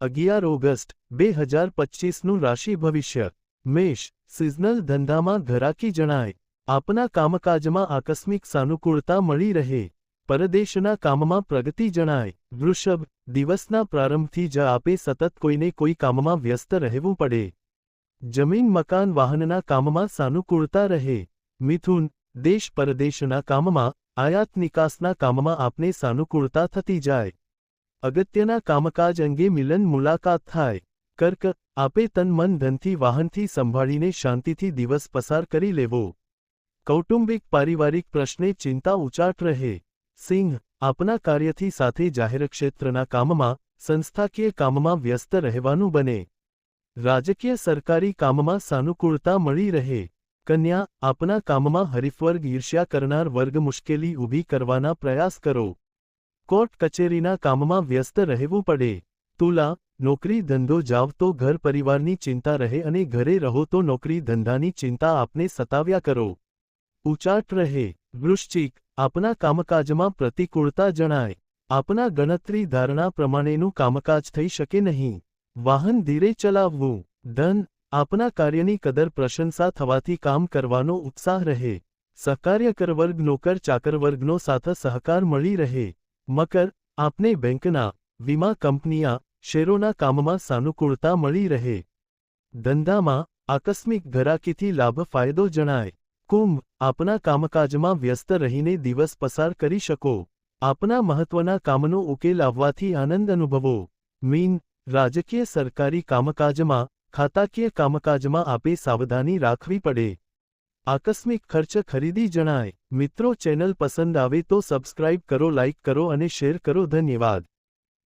અગિયાર ઓગસ્ટ, બે હજાર પચીસનું રાશિ ભવિષ્ય. મેષ, સિઝનલ ધંધામાં ઘરાકી જણાય. આપના કામકાજમાં આકસ્મિક સાનુકૂળતા મળી રહે. પરદેશના કામમાં પ્રગતિ જણાય. વૃષભ, દિવસના પ્રારંભથી જ આપે સતત કોઈને કોઈ કામમાં વ્યસ્ત રહેવું પડે. જમીન, મકાન, વાહનના કામમાં સાનુકૂળતા રહે. મિથુન, દેશ પરદેશના કામમાં, આયાત નિકાસના કામમાં આપને સાનુકૂળતા થતી જાય. અગત્યના કામકાજ અંગે મિલન મુલાકાત થાય. કર્ક, આપે તન મન ધનથી વાહનથી સંભાળીને શાંતિથી દિવસ પસાર કરી લેવો. કૌટુંબિક પારિવારિક પ્રશ્ને ચિંતા ઉચાટ રહે. સિંહ, આપના કાર્યથી સાથે જાહેર ક્ષેત્રના કામમાં, સંસ્થાકીય કામમાં વ્યસ્ત રહેવાનું બને. રાજકીય સરકારી કામમાં સાનુકૂળતા મળી રહે. કન્યા, આપના કામમાં હરીફવર્ગ ઈર્ષ્યા કરનાર વર્ગ મુશ્કેલી ઊભી કરવાના પ્રયાસ કરો. કોર્ટ કચેરીના કામમાં વ્યસ્ત રહેવું પડે. તુલા, નોકરી ધંધો જાવ તો ઘર પરિવારની ચિંતા રહે અને ઘરે રહો તો નોકરી ધંધાની ચિંતા આપને સતાવ્યા કરો. ઉચાટ રહે. વૃશ્ચિક, આપના કામકાજમાં પ્રતિકૂળતા જણાય. આપના ગણતરી ધારણા પ્રમાણેનું કામકાજ થઈ શકે નહીં. વાહન ધીરે ચલાવવું. ધન, આપના કાર્યની કદર પ્રશંસા થવાથી કામ કરવાનો ઉત્સાહ રહે. સહકાર્યકર વર્ગ નોકર ચાકર વર્ગનો સાથ સહકાર મળી રહે. મકર, આપને બેંકના, વીમા કંપનીયા, શેરોના કામમાં સાનુકૂળતા મળી રહે. ધંધામાં, આકસ્મિક ઘરાકીથી લાભ ફાયદો જણાય. કુંભ, આપના કામકાજમાં વ્યસ્ત રહીને દિવસ પસાર કરી શકો. આપના મહત્વના કામનો ઉકેલ આવવાથી આનંદ અનુભવો. મીન, રાજકીય સરકારી કામકાજમાં, ખાતાકીય કામકાજમાં આપે સાવધાની રાખવી પડે. આકસ્મિક ખર્ચ ખરીદી જણાય. મિત્રો, ચેનલ પસંદ આવે તો સબસ્ક્રાઇબ કરો, લાઇક કરો અને શેર કરો. ધન્યવાદ.